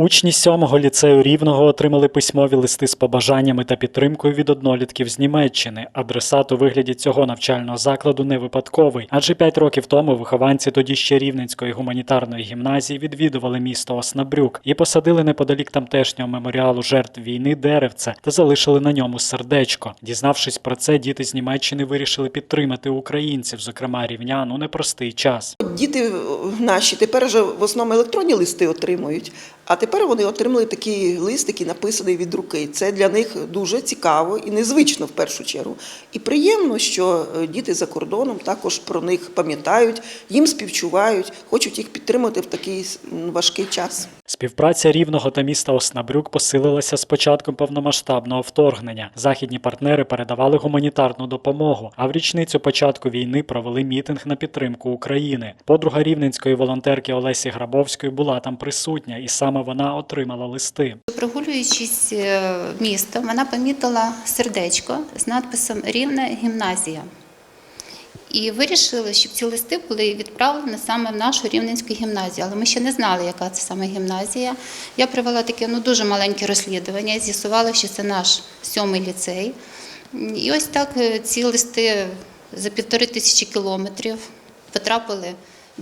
Учні сьомого ліцею рівного отримали письмові листи з побажаннями та підтримкою від однолітків з Німеччини. Адресат у вигляді цього навчального закладу не випадковий, адже п'ять років тому вихованці тоді ще Рівненської гуманітарної гімназії відвідували місто Оснабрюк і посадили неподалік тамтешнього меморіалу жертв війни деревце та залишили на ньому сердечко. Дізнавшись про це, діти з Німеччини вирішили підтримати українців, зокрема рівнян, у непростий час. Діти наші тепер вже в основному електронні листи отримують, а тепер вони отримали такий лист, який написаний від руки. Це для них дуже цікаво і незвично в першу чергу. І приємно, що е, діти за кордоном також про них пам'ятають, їм співчувають, хочуть їх підтримати в такий важкий час. Співпраця рівного та міста Оснабрюк посилилася з початком повномасштабного вторгнення. Західні партнери передавали гуманітарну допомогу, а в річницю початку війни провели мітинг на підтримку України. Подруга рівненської волонтерки Олесі Грабовської була там присутня, і саме вона отримала листи. Прогулюючись е, містом, вона помітила сердечко з надписом Рівна гімназія. І вирішили, щоб ці листи були відправлені саме в нашу рівненську гімназію. Але ми ще не знали, яка це саме гімназія. Я провела таке ну, дуже маленьке розслідування, з'ясувала, що це наш сьомий ліцей. І ось так е, ці листи за півтори тисячі кілометрів потрапили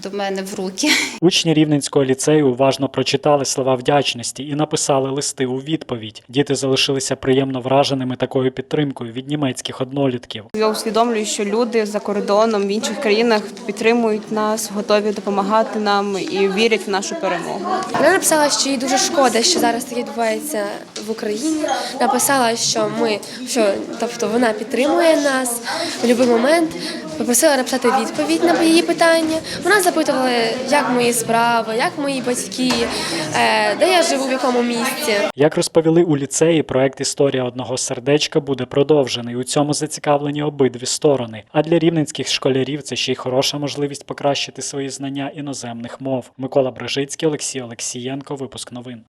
до мене в руки. Учні рівненського ліцею уважно прочитали слова вдячності і написали листи у відповідь. Діти залишилися приємно враженими такою підтримкою від німецьких однолітків. Я усвідомлюю, що люди за кордоном в інших країнах підтримують нас, готові допомагати нам і вірять в нашу перемогу. Вона написала, що їй дуже шкода, що зараз таке відбувається в Україні. Написала, що ми, що тобто вона підтримує нас в будь-який момент. Попросила написати відповідь на її питання. Вона запитувала, як мої справи, як мої батьки, е, де я живу, в якому місті. Як розповіли у ліцеї, проект Історія одного сердечка буде продовжений. У цьому зацікавлені обидві сторони. А для рівненських школярів це ще й хороша можливість покращити свої знання іноземних мов. Микола Брижицький, Олексій Олексієнко. Випуск новин.